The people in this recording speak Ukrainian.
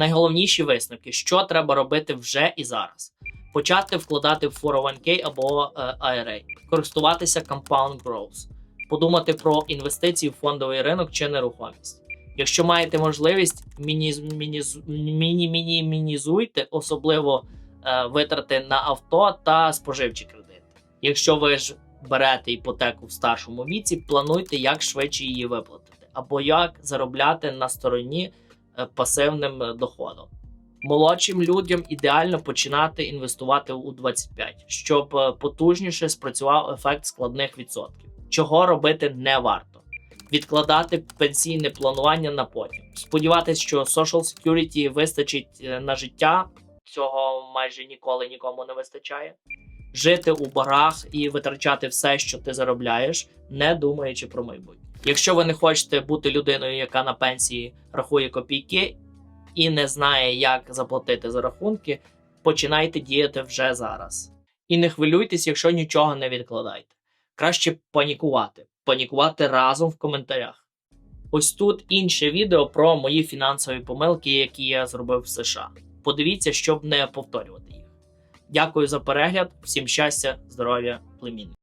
Найголовніші висновки, що треба робити вже і зараз. Почати вкладати в 401k або е, IRA, користуватися Compound Growth, подумати про інвестиції в фондовий ринок чи нерухомість. Якщо маєте можливість, мініз, мініз, міні, міні, мінізуйте особливо е, витрати на авто та споживчі кредити. Якщо ви ж берете іпотеку в старшому віці, плануйте, як швидше її виплатити, або як заробляти на стороні пасивним е, доходом. Молодшим людям ідеально починати інвестувати у 25, щоб е, потужніше спрацював ефект складних відсотків. Чого робити не варто. Відкладати пенсійне планування на потім. Сподіватись, що Social Security вистачить е, на життя. Цього майже ніколи нікому не вистачає. Жити у барах і витрачати все, що ти заробляєш, не думаючи про майбутнє. Якщо ви не хочете бути людиною, яка на пенсії рахує копійки і не знає, як заплатити за рахунки, починайте діяти вже зараз. І не хвилюйтесь, якщо нічого не відкладаєте. Краще панікувати. Панікувати разом в коментарях. Ось тут інше відео про мої фінансові помилки, які я зробив в США. Подивіться, щоб не повторювати їх. Дякую за перегляд, всім щастя, здоров'я, племінник.